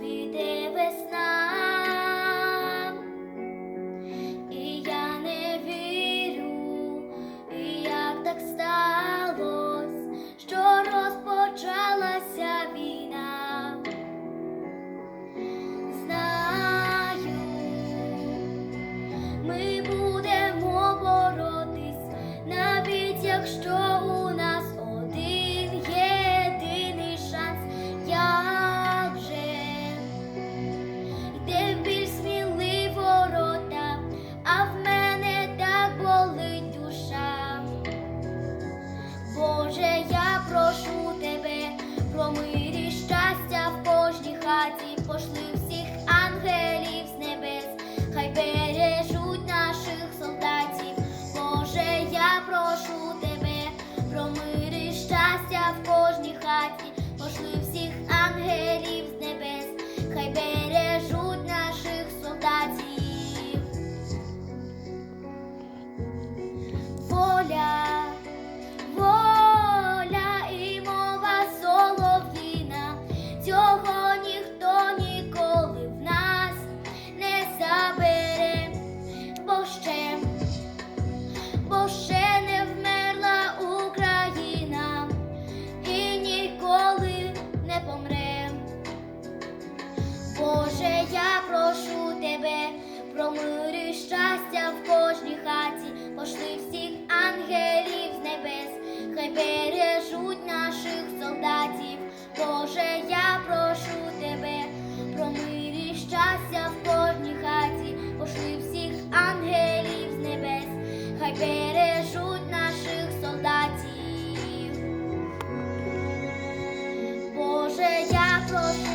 цвіте весна, і я не вірю, і як так сталося, що розпочалася війна. Знаю, ми. благодаті пошли всіх ангелів з небес, хай бережуть наших солдатів. Боже, я прошу тебе, промири щастя в кожній хаті, пошли всіх. тому ще не вмерла Україна і ніколи не помре. Боже, я прошу тебе, про щастя в кожній хаті, пошли всіх ангелів з небес, хай бережуть наших солдатів. Боже, я прошу тебе, про щастя в кожній хаті, пошли всіх ангелів з небес, хай. う